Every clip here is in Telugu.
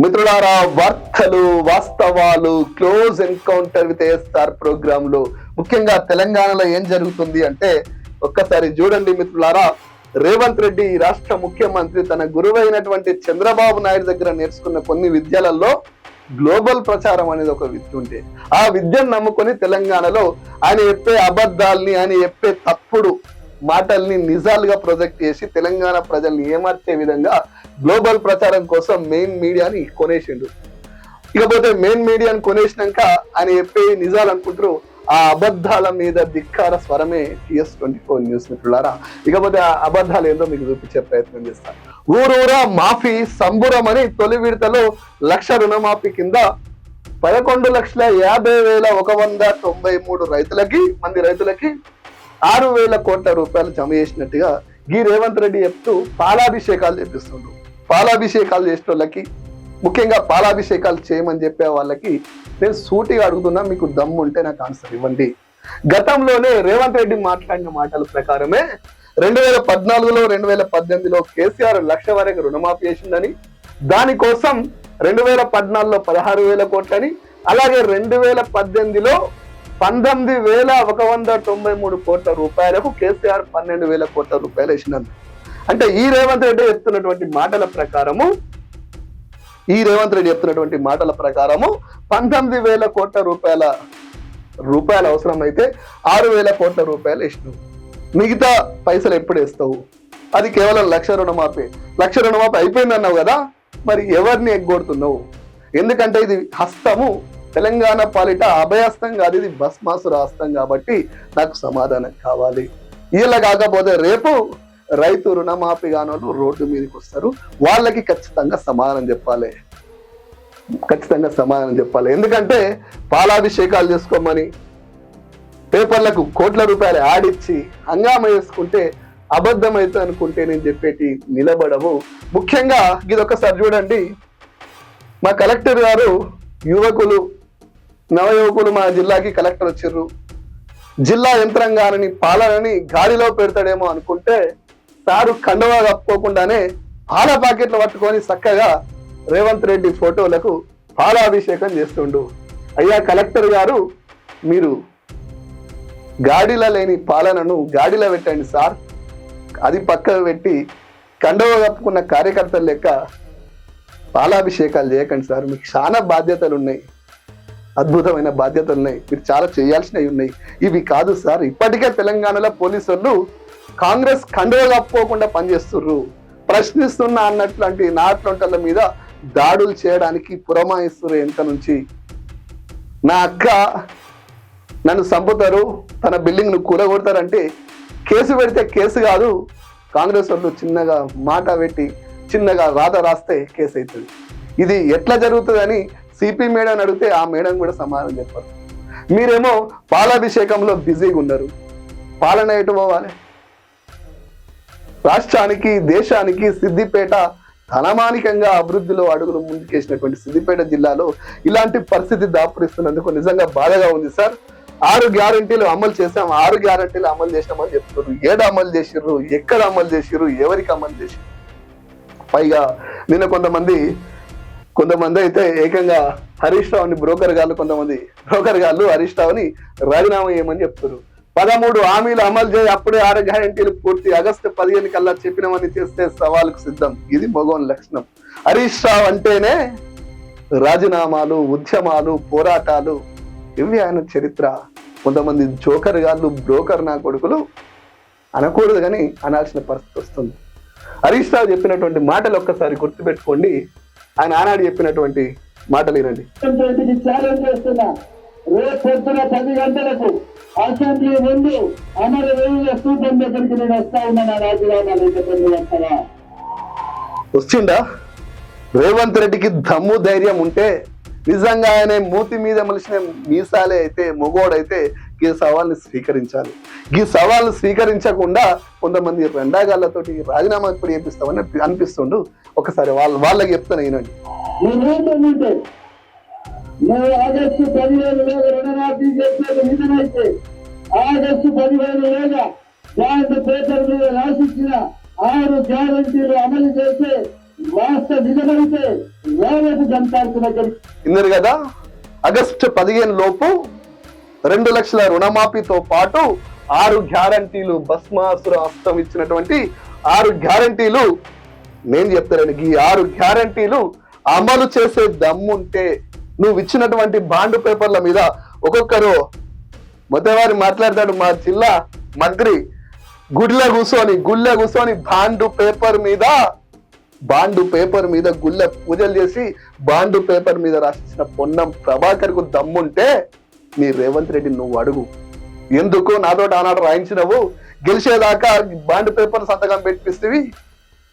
మిత్రులారా వార్తలు వాస్తవాలు క్లోజ్ ఎన్కౌంటర్ విత్ ఏఎస్ఆర్ ప్రోగ్రామ్లో ముఖ్యంగా తెలంగాణలో ఏం జరుగుతుంది అంటే ఒక్కసారి చూడండి మిత్రులారా రేవంత్ రెడ్డి ఈ రాష్ట్ర ముఖ్యమంత్రి తన గురువైనటువంటి చంద్రబాబు నాయుడు దగ్గర నేర్చుకున్న కొన్ని విద్యలలో గ్లోబల్ ప్రచారం అనేది ఒక విద్య ఉంటే ఆ విద్యను నమ్ముకొని తెలంగాణలో ఆయన చెప్పే అబద్ధాల్ని ఆయన చెప్పే తప్పుడు మాటల్ని నిజాలుగా ప్రొజెక్ట్ చేసి తెలంగాణ ప్రజల్ని ఏమార్చే విధంగా గ్లోబల్ ప్రచారం కోసం మెయిన్ మీడియాని కొనేసిండు. ఇకపోతే మెయిన్ మీడియాని కొనేసినాక ఆయన చెప్పే నిజాలు అనుకుంటారు ఆ అబద్ధాల మీద ధిక్కార స్వరమే టిఎస్ ట్వంటీ ఫోర్ న్యూస్ మిత్రులారా. ఇకపోతే ఆ అబద్ధాలు ఏందో మీకు చూపించే ప్రయత్నం చేస్తాను ఊరూరా మాఫీ సంబురం అని తొలి విడతలో లక్ష రుణమాఫీ కింద పదకొండు లక్షల యాభై వేల ఒక వంద తొంభై మూడు రైతులకి మంది రైతులకి ఆరు వేల కోట్ల రూపాయలు జమ చేసినట్టుగా గీ రేవంత్ రెడ్డి చెప్తూ పాలాభిషేకాలు చేపిస్తుండ్రు. పాలాభిషేకాలు చేసిన వాళ్ళకి ముఖ్యంగా పాలాభిషేకాలు చేయమని చెప్పే వాళ్ళకి నేను సూటిగా అడుగుతున్నా మీకు దమ్ము ఉంటే నాకు ఆన్సర్ ఇవ్వండి. గతంలోనే రేవంత్ రెడ్డి మాట్లాడిన మాటల ప్రకారమే రెండు వేల పద్నాలుగులో రెండు వేల పద్దెనిమిదిలో కేసీఆర్ లక్ష వరకు రుణమాఫీ చేసిందని దానికోసం రెండు వేల పద్నాలుగులో పదహారు వేల కోట్లని అలాగే రెండు వేల పద్దెనిమిదిలో పంతొమ్మిది వేల ఒక వంద తొంభై మూడు కోట్ల రూపాయలకు కేసీఆర్ పన్నెండు వేల కోట్ల రూపాయలు వేసినారు అంటే ఈ రేవంత్ రెడ్డి చెప్తున్నటువంటి మాటల ప్రకారము ఈ రేవంత్ రెడ్డి చెప్తున్నటువంటి మాటల ప్రకారము పంతొమ్మిది వేల కోట్ల రూపాయల రూపాయలు అవసరమైతే ఆరు వేల కోట్ల రూపాయలు వేసినావు మిగతా పైసలు ఎప్పుడు ఇస్తావు అది కేవలం లక్ష రుణమాఫీ లక్ష రుణమాపి అయిపోయిందన్నావు కదా మరి ఎవరిని ఎగ్గొడుతున్నావు? ఎందుకంటే ఇది హస్తము. తెలంగాణ పాలిట అభయహస్తం కాదు ఇది భస్మాసు హస్తం కాబట్టి నాకు సమాధానం కావాలి. ఇలా కాకపోతే రేపు రైతు రుణమాఫీ కానోళ్ళు రోడ్డు మీదకి వస్తారు. వాళ్ళకి ఖచ్చితంగా సమాధానం చెప్పాలి. ఖచ్చితంగా సమాధానం చెప్పాలి. ఎందుకంటే పాలాభిషేకాలు చేసుకోమని పేపర్లకు కోట్ల రూపాయలు ఆడిచ్చి హంగామ వేసుకుంటే అబద్ధమైతే అనుకుంటే నేను చెప్పేటి నిలబడము ముఖ్యంగా ఇది ఒకసారి చూడండి. మా కలెక్టర్ గారు యువకులు నవయువకులు మా జిల్లాకి కలెక్టర్ వచ్చిర్రు. జిల్లా యంత్రాంగాన్ని పాలనని గాడిలో పెడతాడేమో అనుకుంటే సారు కండవా కప్పుకోకుండానే పాల ప్యాకెట్లు పట్టుకొని చక్కగా రేవంత్ రెడ్డి ఫోటోలకు పాలాభిషేకం చేస్తుండు. అయ్యా కలెక్టర్ గారు మీరు గాడిలో లేని పాలనను గాడిలో పెట్టండి సార్. అది పక్కకు పెట్టి కండవ కప్పుకున్న కార్యకర్తల లెక్క పాలాభిషేకాలు చేయకండి సార్. మీకు చాలా బాధ్యతలు ఉన్నాయి అద్భుతమైన బాధ్యతలు ఉన్నాయి. మీరు చాలా చేయాల్సినవి ఉన్నాయి. ఇవి కాదు సార్ ఇప్పటికే తెలంగాణలో పోలీసు వాళ్ళు కాంగ్రెస్ కండువ కప్పుకోకుండా పనిచేస్తుర్రు. ప్రశ్నిస్తున్న అన్నట్లాంటి నాట్లంటల మీద దాడులు చేయడానికి పురమాయిస్తురు వెనక నుంచి? నా అక్క నన్ను చంపుతారు తన బిల్డింగ్ను కూలగొడతారంటే కేసు పెడితే కేసు కాదు కాంగ్రెస్ వాళ్ళు చిన్నగా మాట పెట్టి చిన్నగా రాత రాస్తే కేసు అవుతుంది ఇది ఎట్లా జరుగుతుందని సిపి మేడం అడిగితే ఆ మేడం కూడా సమాధానం చెప్పారు. మీరేమో పాలాభిషేకంలో బిజీగా ఉన్నారు పాలన ఎటు పోవాలి? రాష్ట్రానికి దేశానికి సిద్దిపేట ధనమానికంగా అభివృద్ధిలో అడుగులు ముందుకేసినటువంటి సిద్దిపేట జిల్లాలో ఇలాంటి పరిస్థితి దాపురిస్తున్నందుకు నిజంగా బాధగా ఉంది సార్. ఆరు గ్యారంటీలు అమలు చేసాం ఆరు గ్యారంటీలు అమలు చేసామని చెప్తున్నారు. ఏడు అమలు చేసిర్రు? ఎక్కడ అమలు చేసిర్రు? ఎవరికి అమలు చేసిర్రు? పైగా నిన్న కొంతమంది కొంతమంది అయితే ఏకంగా హరీష్ రావుని బ్రోకర్ గాళ్ళు కొంతమంది బ్రోకర్ గాళ్ళు హరీష్ రావుని రాజీనామా చేయమని చెప్తున్నారు పదమూడు హామీలు అమలు చేయి అప్పుడే ఆరు గ్యారంటీలు పూర్తి. ఆగస్టు పదిహేను కల్లా చెప్పినవని చేస్తే సవాలుకు సిద్ధం. ఇది మగోన్ లక్షణం. హరీష్ రావు అంటేనే రాజీనామాలు ఉద్యమాలు పోరాటాలు ఇవి ఆయన చరిత్ర. కొంతమంది జోకర్ గాళ్ళు బ్రోకర్ నా కొడుకులు అనకూడదు కానీ అనాల్సిన పరిస్థితి వస్తుంది. హరీష్ రావు చెప్పినటువంటి మాటలు ఒక్కసారి గుర్తుపెట్టుకోండి. ఆయన ఆనాడు చెప్పినటువంటి మాటలు వినండి. రేపు పొద్దున పది గంటలకు అసెంబ్లీ ముందు అమరు స్థూపం దగ్గరికి నేను వస్తా రాజీనామా లేకపోతే వస్తావా? వచ్చిండా? రేవంత్ రెడ్డికి దమ్ము ధైర్యం ఉంటే నిజంగా ఆయన మూతి మీద మలిసిన మీసాలే అయితే మొగోడైతే ఈ సవాల్ని స్వీకరించాలి. ఈ సవాల్ని స్వీకరించకుండా కొంతమంది రెండాగాళ్ళతోటి రాజీనామా ఇప్పుడు చేపిస్తామని అనిపిస్తుండు. ఒకసారి వాళ్ళ వాళ్ళకి చెప్తాను నువ్వు ఆగస్టు పదిహేను వేల రుణమాఫీ చేసేది నిజమైతే ఆగస్టు పదిహేను వేల జాయింట్ పేపర్ మీద రాసిచ్చిన ఆరు గ్యారంటీలు అమలు చేస్తే వాస్తవ నిజమైతే రేవంత్ జనతాకు దగ్గరికి విన్నారు కదా? ఆగస్టు పదిహేను లోపు రెండు లక్షల రుణమాఫీతో పాటు ఆరు గ్యారంటీలు భస్మాసుర హస్తం ఇచ్చినటువంటి ఆరు గ్యారంటీలు. నేను చెప్తాను ఈ ఆరు గ్యారంటీలు అమలు చేసే దమ్ముంటే నువ్వు ఇచ్చినటువంటి బాండ్ పేపర్ల మీద ఒక్కొక్కరు మొదటివారి మాట్లాడతాడు మా జిల్లా మంత్రి గుడిలో కూర్చొని గుళ్ళ కూర్చొని బాండు పేపర్ మీద బాండు పేపర్ మీద గుళ్ళ పూజలు చేసి బాండు పేపర్ మీద రాసిన పొన్నం ప్రభాకర్కు దమ్ముంటే నీ రేవంత్ రెడ్డి నువ్వు అడుగు. ఎందుకు నాతో ఆనాడు రాయించినవు? గెలిచేదాకా బాండ్ పేపర్ సంతకం పెట్టిస్తేవి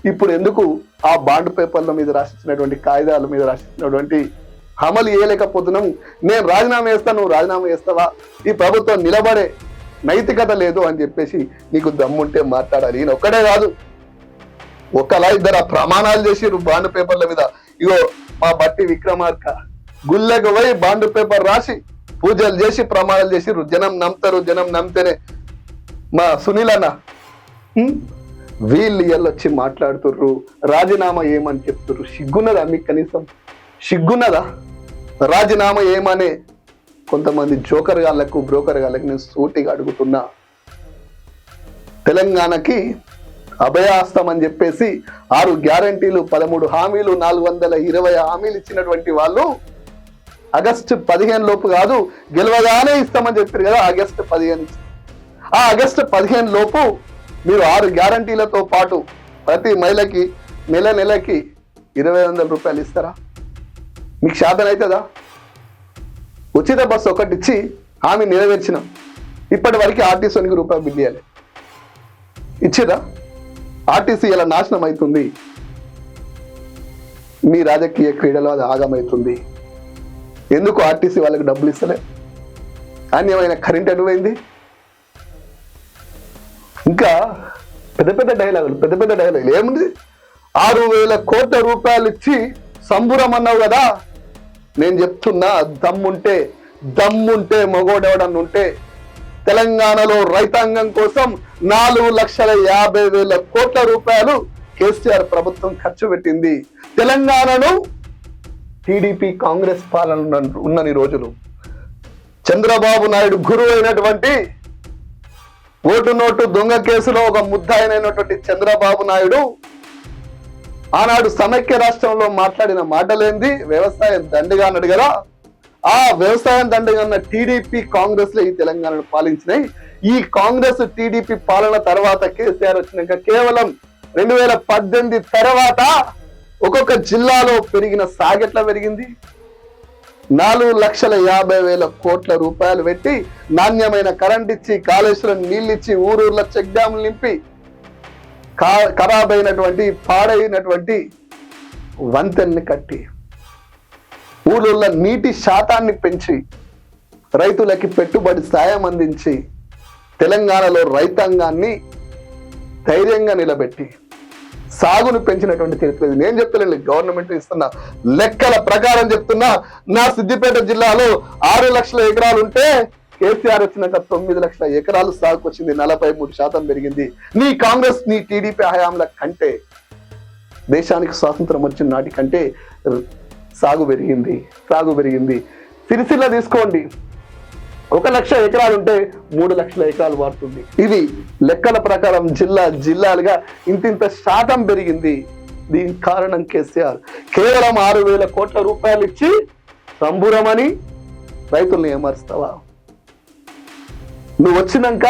ఇప్పుడు ఎందుకు ఆ బాండ్ పేపర్ల మీద రాసిచ్చినటువంటి కాగితాల మీద రాసిచ్చినటువంటి అమలు చేయలేకపోతున్నాం? నేను రాజీనామా చేస్తాను నువ్వు రాజీనామా చేస్తావా? ఈ ప్రభుత్వం నిలబడే నైతికత లేదు అని చెప్పేసి నీకు దమ్ముంటే మాట్లాడాలి. ఈయన ఒక్కడే కాదు. ఒకలా ఇద్దరు ప్రమాణాలు చేసిర్రు బాండ్ పేపర్ల మీద. ఇగో మా బట్టి విక్రమార్క గుళ్ళకు పోయి బాండ్ పేపర్ రాసి పూజలు చేసి ప్రమాణాలు చేసి జనం నమ్ముతారు జనం నమ్మితేనే. మా సునీల్ అన్న వీళ్ళు ఎల్లొచ్చి మాట్లాడుతుర్రు రాజీనామా ఏమని చెప్తుర్రు? సిగ్గున్నదా మీకు కనీసం? సిగ్గున్నదా? రాజీనామా ఏమనే? కొంతమంది జోకర్ గాళ్ళకు బ్రోకర్ గాళ్ళకు నేను సూటిగా అడుగుతున్నా. తెలంగాణకి అభయాస్తం అని చెప్పేసి ఆరు గ్యారంటీలు పదమూడు హామీలు నాలుగు వందల ఇరవై హామీలు ఇచ్చినటువంటి వాళ్ళు ఆగస్టు పదిహేను లోపు కాదు గెలవగానే ఇస్తామని చెప్పారు కదా ఆగస్టు పదిహేను. ఆ ఆగస్టు పదిహేను లోపు మీరు ఆరు గ్యారంటీలతో పాటు ప్రతి మహిళకి నెల నెలకి ఇరవై వందల రూపాయలు ఇస్తారా? మీకు శాతం అవుతుందా? ఉచిత బస్సు ఒకటి ఇచ్చి ఆమె నెరవేర్చినాం. ఇప్పటి వరకు ఆర్టీసీకి రూపాయలు బిల్ ఇవ్వాలి ఇచ్చిరా? ఆర్టీసీ ఇలా నాశనం అవుతుంది? మీ రాజకీయ క్రీడలో అది ఆగమవుతుంది. ఎందుకు ఆర్టీసీ వాళ్ళకి డబ్బులు ఇస్తలే? నాణ్యమైన కరెంట్ అడువైంది ఇంకా పెద్ద పెద్ద డైలాగులు పెద్ద పెద్ద డైలాగులు ఏముంది? ఆరు వేల కోట్ల రూపాయలు ఇచ్చి సంబురం అన్నావు కదా? నేను చెప్తున్నా దమ్ముంటే దమ్ముంటే మగోడెవడన్నా ఉంటే తెలంగాణలో రైతాంగం కోసం నాలుగు లక్షల యాభై వేల కోట్ల రూపాయలు కేసీఆర్ ప్రభుత్వం ఖర్చు పెట్టింది. తెలంగాణను టీడీపీ కాంగ్రెస్ పాలన ఉన్న- రోజులు. చంద్రబాబు నాయుడు గురువు అయినటువంటి ఓటు నోటు దొంగ కేసులో ఒక ముద్దాయనైనటువంటి చంద్రబాబు నాయుడు ఆనాడు సమైక్య రాష్ట్రంలో మాట్లాడిన మాటలేంది వ్యవసాయం దండగా అన్నాడు కదా ఆ వ్యవసాయం దండగా ఉన్న టీడీపీ కాంగ్రెస్లో ఈ తెలంగాణను పాలించినాయి. ఈ కాంగ్రెస్ టీడీపీ పాలన తర్వాత కేసీఆర్ వచ్చినాక కేవలం రెండు వేల పద్దెనిమిది తర్వాత ఒక్కొక్క జిల్లాలో పెరిగిన సాగెట్ల పెరిగింది? నాలుగు లక్షల యాభై వేల కోట్ల రూపాయలు పెట్టి నాణ్యమైన కరెంట్ ఇచ్చి కాళేశ్వరం నీళ్ళు ఇచ్చి ఊరూర్ల చెక్ డ్యాములు నింపి కా- ఖరాబ్ అయినటువంటి పాడైనటువంటి వంతెన్ని కట్టి ఊళ్ళల్లో నీటి శాతాన్ని పెంచి రైతులకి పెట్టుబడి సాయం అందించి తెలంగాణలో రైతాంగాన్ని ధైర్యంగా నిలబెట్టి సాగును పెంచినటువంటి చరిత్ర ఇది. నేను చెప్తలేదు గవర్నమెంట్ ఇస్తున్న లెక్కల ప్రకారం చెప్తున్నా. నా సిద్దిపేట జిల్లాలో ఆరు లక్షల ఎకరాలు ఉంటే కేసీఆర్ వచ్చినాక తొమ్మిది లక్షల ఎకరాలు సాగుకు వచ్చింది. నలభై మూడు శాతం పెరిగింది. నీ కాంగ్రెస్ నీ టీడీపీ హయాంల కంటే దేశానికి స్వాతంత్రం వచ్చిన నాటి కంటే సాగు పెరిగింది సాగు పెరిగింది. సిరిసిల్ల తీసుకోండి. ఒక లక్ష ఎకరాలు ఉంటే మూడు లక్షల ఎకరాలు వాడుతుంది ఇది లెక్కల ప్రకారం జిల్లా జిల్లాలుగా ఇంతింత శాతం పెరిగింది. దీని కారణం కేసీఆర్. కేవలం ఆరు వేల కోట్ల రూపాయలు ఇచ్చి సంబురమని రైతుల్ని ఏమరుస్తావా? నువ్వు వచ్చినాక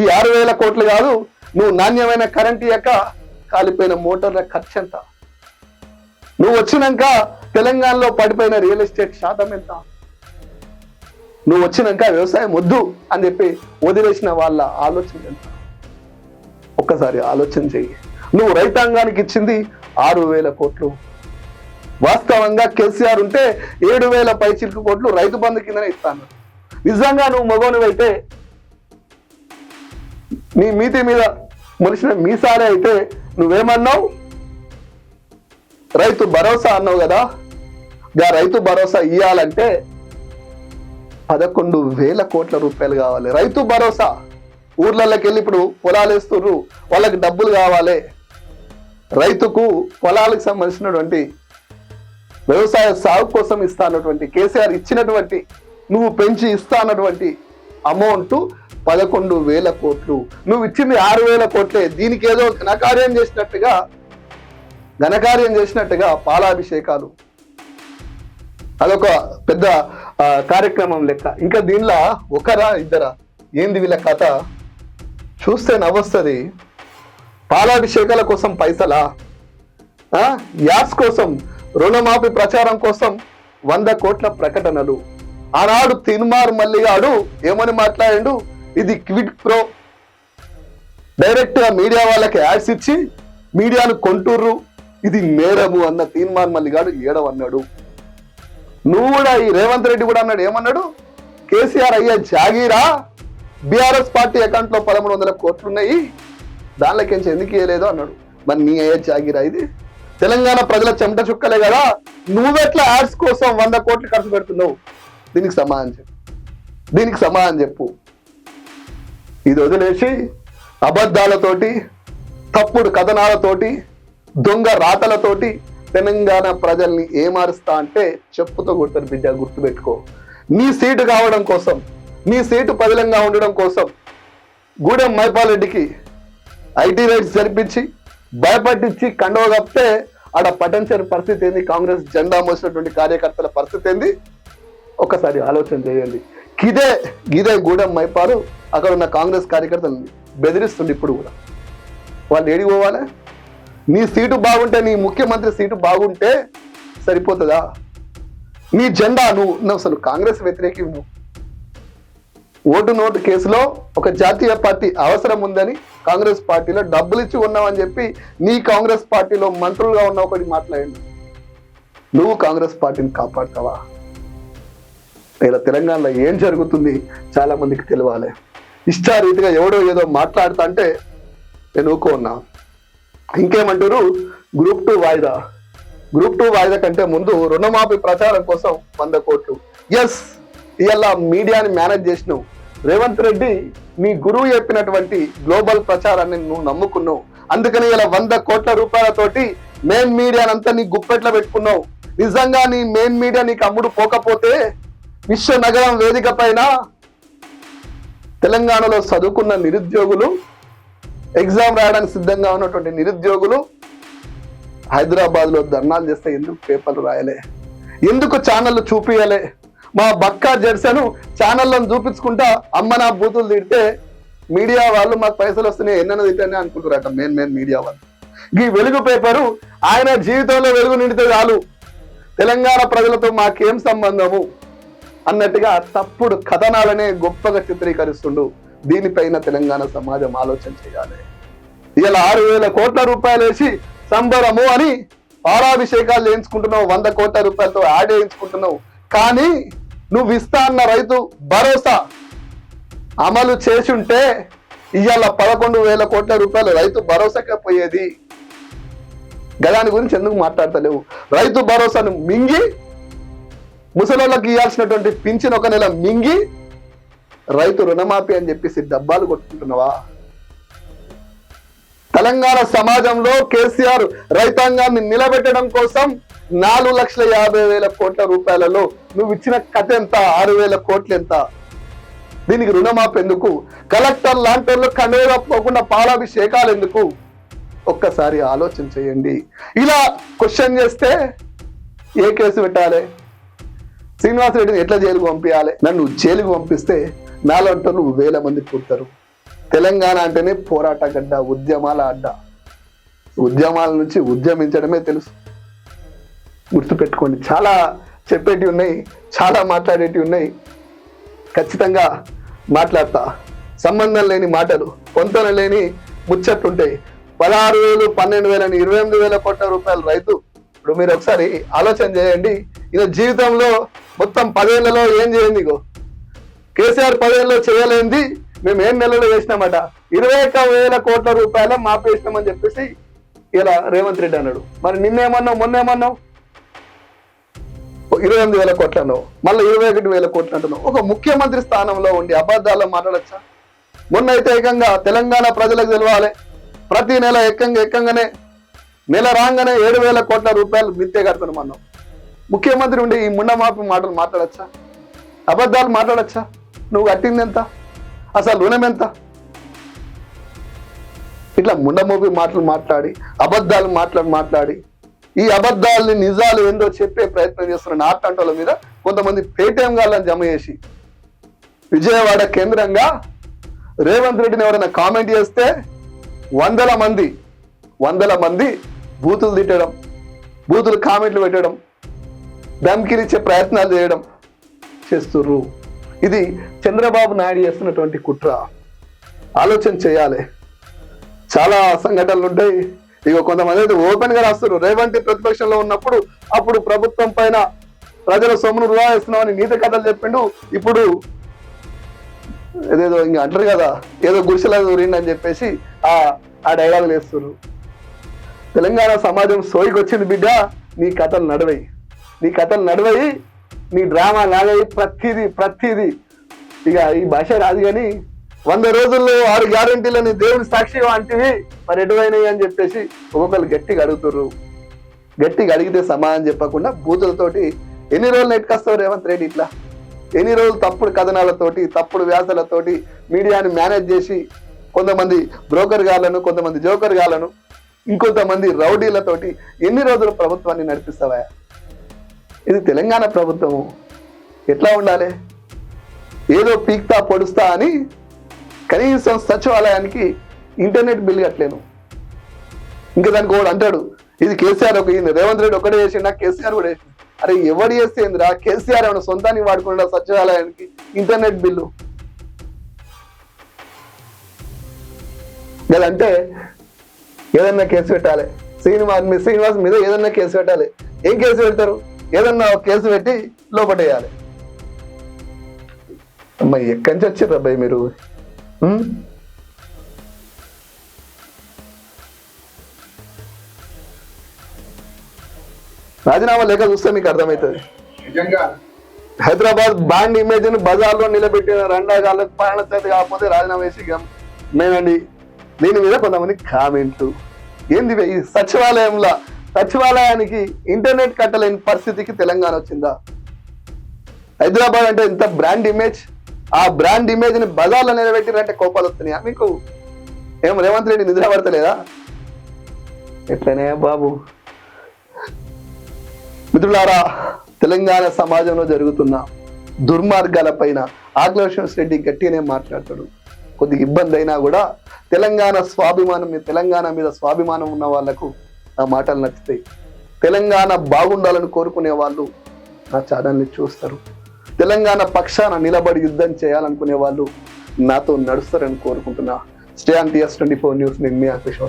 ఈ ఆరు వేల కోట్లు కాదు నువ్వు నాణ్యమైన కరెంట్ యొక్క కాలిపోయిన మోటార్ల ఖర్చు ఎంత? నువ్వు వచ్చినాక తెలంగాణలో పడిపోయిన రియల్ ఎస్టేట్ శాతం ఎంత? నువ్వు వచ్చినాక వ్యవసాయం వద్దు అని చెప్పి వదిలేసిన వాళ్ళ ఆలోచన ఒక్కసారి ఆలోచన చెయ్యి. నువ్వు రైతాంగానికి ఇచ్చింది ఆరు వేల కోట్లు. వాస్తవంగా కేసీఆర్ ఉంటే ఏడు వేల పైచిలకు కోట్లు రైతు బంధు కిందనే ఇస్తాను. నిజంగా నువ్వు మగోనివైతే నీ మీతి మీద మనిషిన మీసారే అయితే నువ్వేమన్నావు? రైతు భరోసా అన్నావు కదా. గా రైతు భరోసా ఇయ్యాలంటే పదకొండు వేల కోట్ల రూపాయలు కావాలి. రైతు భరోసా. ఊర్లలోకి వెళ్ళి ఇప్పుడు పొలాలు వేస్తుర్రు. వాళ్ళకి డబ్బులు కావాలి. రైతుకు పొలాలకు సంబంధించినటువంటి వ్యవసాయ సాగు కోసం ఇస్తా అన్నటువంటి కేసీఆర్ ఇచ్చినటువంటి నువ్వు పెంచి ఇస్తా అన్నటువంటి అమౌంట్ పదకొండు వేల కోట్లు. నువ్వు ఇచ్చింది ఆరు వేల కోట్లే. దీనికి ఏదో ఘనకార్యం చేసినట్టుగా ఘనకార్యం చేసినట్టుగా పాలాభిషేకాలు. అదొక పెద్ద కార్యక్రమం లెక్క. ఇంకా దీనిలో ఒకరా ఇద్దరా? ఏంది వీళ్ళ కథ? చూస్తే నవ్వొస్తుంది. పాలాభిషేకాల కోసం పైసలా? యాస్ కోసం రుణమాఫీ ప్రచారం కోసం వంద కోట్ల ప్రకటనలు. ఆనాడు తిన్మార్ మల్లిగాడు ఏమని మాట్లాడిండు? ఇది క్విడ్ ప్రో. డైరెక్ట్గా మీడియా వాళ్ళకి యాడ్స్ ఇచ్చి మీడియాను కొంటుర్రు. ఇది నేరము అన్న తీన్మార్ మల్లిగాడు ఏడవన్నాడు. నువ్వు కూడా ఈ రేవంత్ రెడ్డి కూడా అన్నాడు. ఏమన్నాడు? కేసీఆర్ అయ్యే జాగీరా? బీఆర్ఎస్ పార్టీ అకౌంట్లో పదమూడు వందల కోట్లు ఉన్నాయి దానిలోకించి ఎందుకు ఇవ్వలేదు అన్నాడు. మరి నీ అయ్యే జాగీరా ఇది? తెలంగాణ ప్రజల చెమట చుక్కలే కదా. నువ్వెట్లా యాడ్స్ కోసం వంద కోట్లు ఖర్చు పెడుతున్నావు? దీనికి సమాధానం చెప్పు. దీనికి సమాధానం చెప్పు. ఇది వదిలేసి అబద్ధాలతోటి తప్పుడు కథనాలతోటి దొంగ రాతలతోటి తెలంగాణ ప్రజల్ని ఏమారుస్తా అంటే చెప్పుతో కొడతారు బిడ్డ గుర్తుపెట్టుకో. నీ సీటు కావడం కోసం నీ సీటు పదిలంగా ఉండడం కోసం గూడెం మైపాల్ రెడ్డికి ఐటీ రైట్స్ జరిపించి భయపట్టించి కండవ కప్తే ఆడ పటంచర్ పరిస్థితి ఏంది? కాంగ్రెస్ జెండా మోసినటువంటి కార్యకర్తల పరిస్థితి ఏంది? ఒకసారి ఆలోచన చేయండి. గిదే గిదే గూడెం మైపాలు అక్కడ ఉన్న కాంగ్రెస్ కార్యకర్తలు బెదిరిస్తుంది ఇప్పుడు కూడా. వాళ్ళు ఏడికి పోవాలి? నీ సీటు బాగుంటే నీ ముఖ్యమంత్రి సీటు బాగుంటే సరిపోతుందా? నీ జెండా నువ్వు నువ్వు అసలు కాంగ్రెస్ వ్యతిరేకి నువ్వు. ఓటు నోటు కేసులో ఒక జాతీయ పార్టీ అవసరం ఉందని కాంగ్రెస్ పార్టీలో డబ్బులు ఇచ్చి ఉన్నావని చెప్పి నీ కాంగ్రెస్ పార్టీలో మంత్రులుగా ఉన్న ఒకటి మాట్లాడండి. నువ్వు కాంగ్రెస్ పార్టీని కాపాడతావా? ఇలా తెలంగాణలో ఏం జరుగుతుంది చాలా మందికి తెలియాలి. ఇష్టారీతిగా ఎవడో ఏదో మాట్లాడుతా అంటే నేను ఊరుకోన్నా ఇంకేమంటారు? గ్రూప్ టూ వాయిదా? గ్రూప్ టూ వాయిదా కంటే ముందు రుణమాఫీ ప్రచారం కోసం వంద కోట్లు. ఎస్ ఇవాళ మీడియాని మేనేజ్ చేసినావు. రేవంత్ రెడ్డి నీ గురువు చెప్పినటువంటి గ్లోబల్ ప్రచారాన్ని నువ్వు నమ్ముకున్నావు. అందుకని ఇలా వంద కోట్ల రూపాయలతోటి మెయిన్ మీడియానంతా నీ గుప్పెట్లో పెట్టుకున్నావు. నిజంగా నీ మెయిన్ మీడియా నీకు అమ్ముడు పోకపోతే విశ్వ నగరం వేదిక పైన తెలంగాణలో చదువుకున్న నిరుద్యోగులు ఎగ్జామ్ రాయడానికి సిద్ధంగా ఉన్నటువంటి నిరుద్యోగులు హైదరాబాద్లో ధర్నాలు చేస్తే ఎందుకు పేపర్లు రాయలే? ఎందుకు ఛానళ్ళు చూపియలే మా బక్కా జెర్సను ఛానళ్ళను చూపించుకుంటా అమ్మ నా బూతులు తిడితే మీడియా వాళ్ళు మాకు పైసలు వస్తున్నాయి ఎన్నెన్న తిట్టని అనుకుంటారట మెయిన్ మెయిన్ మీడియా వాళ్ళు. ఈ వెలుగు పేపరు ఆయన జీవితంలో వెలుగు నిండితే చాలు. తెలంగాణ ప్రజలతో మాకేం సంబంధము? అన్నట్టుగా తప్పుడు కథనాలనే గొప్పగా చిత్రీకరిస్తుండు. దీనిపైన తెలంగాణ సమాజం ఆలోచన చేయాలి. ఇలా ఆరు వేల కోట్ల రూపాయలు వేసి సంబరము అని పాలాభిషేకాలు చేయించుకుంటున్నావు వంద కోట్ల రూపాయలతో యాడ్ చేయించుకుంటున్నావు. కానీ నువ్వు ఇస్తా అన్న రైతు భరోసా అమలు చేసుంటే ఇవాళ పదకొండు వేల కోట్ల రూపాయలు రైతు భరోసాకే పోయేది. గదాని గురించి ఎందుకు మాట్లాడతలేవు? రైతు భరోసాను మింగి ముసలోళ్ళకి ఇవ్వాల్సినటువంటి పింఛన్ ఒక నెల మింగి రైతు రుణమాఫీ అని చెప్పేసి డబ్బాలు కొట్టుకుంటున్నావా? తెలంగాణ సమాజంలో కేసీఆర్ రైతాంగాన్ని నిలబెట్టడం కోసం నాలుగు లక్షల యాభై వేల కోట్ల రూపాయలలో నువ్వు ఇచ్చిన కథ ఎంత? ఆరు వేల కోట్లు ఎంత? దీనికి రుణమాఫీ ఎందుకు? కలెక్టర్ లాంటి వాళ్ళు పోకుండా పాలాభిషేకాలు ఎందుకు? ఒక్కసారి ఆలోచన చేయండి. ఇలా క్వశ్చన్ చేస్తే ఏ కేసు పెట్టాలి? శ్రీనివాసరెడ్డిని ఎట్లా జైలుకు పంపించాలి నన్ను జైలుకు పంపిస్తే నాలంటూ వేల మంది పుడతారు. తెలంగాణ అంటేనే పోరాట గడ్డ ఉద్యమాల అడ్డ. ఉద్యమాల నుంచి ఉద్యమించడమే తెలుసు. గుర్తుపెట్టుకోండి చాలా చెప్పేటివి ఉన్నాయి చాలా మాట్లాడేటివి ఉన్నాయి. ఖచ్చితంగా మాట్లాడతా. సంబంధం లేని మాటలు పొంతన లేని ముచ్చట్లుంటాయి పదహారు వేలు పన్నెండు వేలని ఇరవై ఎనిమిది వేల కోట్ల రూపాయలు రైతు. ఇప్పుడు మీరు ఒకసారి ఆలోచన చేయండి ఈయన జీవితంలో మొత్తం పదేళ్ళలో ఏం చేయండి ఇగో? కేసీఆర్ పదేళ్ళలో చేయలేంది. మేము ఏం నెలలో వేసినామట ఇరవై ఒక్క వేల కోట్ల రూపాయల మాపేసినామని చెప్పేసి ఇలా రేవంత్ రెడ్డి అన్నాడు. మరి నిన్నేమన్నావు మొన్నేమన్నావు? ఇరవై ఎనిమిది వేల కోట్లు అన్నావు. మళ్ళీ ఇరవై ఒకటి వేల కోట్లు అంటున్నావు. ఒక ముఖ్యమంత్రి స్థానంలో ఉండి అబద్ధాల్లో మాట్లాడచ్చా? మొన్న అయితే ఏకంగా తెలంగాణ ప్రజలకు తెలవాలి. ప్రతి నెల ఎక్కంగా ఎక్కంగానే నెల రాగానే ఏడు వేల కోట్ల రూపాయలు మిత్తే కడుతున్నాం మనం ముఖ్యమంత్రి ఉండి ఈ ముండమాపి మాటలు మాట్లాడచ్చా? అబద్ధాలు మాట్లాడచ్చా? నువ్వు కట్టింది ఎంత? అసలు రుణం ఎంత? ఇట్లా ముండమోపి మాటలు మాట్లాడి అబద్ధాలు మాట్లాడి మాట్లాడి ఈ అబద్ధాలని నిజాలు ఏందో చెప్పే ప్రయత్నం చేస్తున్న నాటంటోల మీద కొంతమంది పేటీఎం గాళ్ళని జమ చేసి విజయవాడ కేంద్రంగా రేవంత్ రెడ్డిని ఎవరైనా కామెంట్ చేస్తే వందల మంది వందల మంది బూతులు తిట్టడం బూతులు కామెంట్లు పెట్టడం ధమ్కిలు ఇచ్చే ప్రయత్నాలు చేయడం చేస్తుర్రు. ఇది చంద్రబాబు నాయుడు చేస్తున్నటువంటి కుట్ర. ఆలోచన చేయాలి. చాలా సంఘటనలు ఉంటాయి. ఇక కొంతమంది అయితే ఓపెన్గా రాస్తారు రేవంటి ప్రతిపక్షంలో ఉన్నప్పుడు అప్పుడు ప్రభుత్వం పైన ప్రజల సొమ్మును వృధా చేస్తున్నామని నీతి కథలు చెప్పిండు. ఇప్పుడు ఏదేదో ఇంకా అంటారు కదా ఏదో గుడిసెలా ఊరిండి అని చెప్పేసి ఆ ఆ డైలాగులు వేస్తున్నారు తెలంగాణ సమాజం సోయికి వచ్చింది బిడ్డ నీ కథలు నడవయి నీ కథలు నడవయి నీ డ్రామా లాగయి ప్రతిదీ ప్రతిదీ. ఇక ఈ భాష రాదు కానీ వంద రోజుల్లో ఆరు గ్యారంటీలని దేవుని సాక్షి వంటివి మరి ఎటువైనాయి అని చెప్పేసి ఒక్కొక్కరు గట్టిగా అడుగుతుర్రు. గట్టిగా అడిగితే సమాధానం చెప్పకుండా బూతులతోటి ఎన్ని రోజులు నెట్టుకొస్తావు రేవంత్ రెడ్డి ఇట్లా? ఎన్ని రోజులు తప్పుడు కథనాలతోటి తప్పుడు వ్యాసాలతోటి మీడియాని మేనేజ్ చేసి కొంతమంది బ్రోకర్ గాలను కొంతమంది జోకర్ గాలను ఇంకొంతమంది రౌడీలతోటి ఎన్ని రోజులు ప్రభుత్వాన్ని నడిపిస్తావా ఇది తెలంగాణ ప్రభుత్వం ఎట్లా ఉండాలి? ఏదో పీక్తా పొడుస్తా అని కనీసం సచివాలయానికి ఇంటర్నెట్ బిల్ కట్టలేను. ఇంకా దానికి ఒకడు అంటాడు ఇది కేసీఆర్ ఒక రేవంత్ రెడ్డి ఒకటే చేసిండా? కేసీఆర్ కూడా చేసిండు. అరే ఎవడు చేస్తే ఏందిరా కేసీఆర్ ఏమైనా సొంతానికి వాడుకుండా సచివాలయానికి? Internet bill. లేదంటే ఏదన్నా కేసు పెట్టాలి. శ్రీనివాస్ మీ శ్రీనివాస్ మీద ఏదన్నా కేసు పెట్టాలి. ఏం కేసు పెడతారు? ఏదన్నా ఒక కేసు పెట్టి లోపటేయాలి. అమ్మ ఎక్కడి నుంచి వచ్చారు అబ్బాయి మీరు? రాజీనామా లేక చూస్తే మీకు అర్థమవుతుంది. నిజంగా? హైదరాబాద్ బ్రాండ్ ఇమేజ్ని బజార్లో నిలబెట్టిన రెండాగాళ్ళకి పైన చేతి కాకపోతే రాజీనామా వేసి మేనండి దీని మీద కొంతమంది కామెంట్లు. ఏంది సచివాలయంలో సచివాలయానికి ఇంటర్నెట్ కట్టలేని పరిస్థితికి తెలంగాణ వచ్చిందా? హైదరాబాద్ అంటే ఇంత బ్రాండ్ ఇమేజ్ ఆ బ్రాండ్ ఇమేజ్ని బజార్లో నిలబెట్టిరంటే కోపాలు వస్తున్నాయా? మీకు ఏం రేవంత్ రెడ్డి నిద్ర పడతలేదా? ఎట్లనే బాబు? మిత్రులారా తెలంగాణ సమాజంలో జరుగుతున్న దుర్మార్గాల పైన ఆగ్లోషన్స్ రెడ్డి గట్టిగానే మాట్లాడతాడు. కొద్దిగా ఇబ్బంది అయినా కూడా తెలంగాణ స్వాభిమానం తెలంగాణ మీద స్వాభిమానం ఉన్న వాళ్ళకు ఆ మాటలు నచ్చుతాయి తెలంగాణ బాగుండాలని కోరుకునే వాళ్ళు నా ఛానల్ని చూస్తారు. తెలంగాణ పక్షాన నిలబడి యుద్ధం చేయాలనుకునే వాళ్ళు నాతో నడుస్తారని కోరుకుంటున్నా. Stay on TS twenty four news నేను మీ ఆకృష్ణ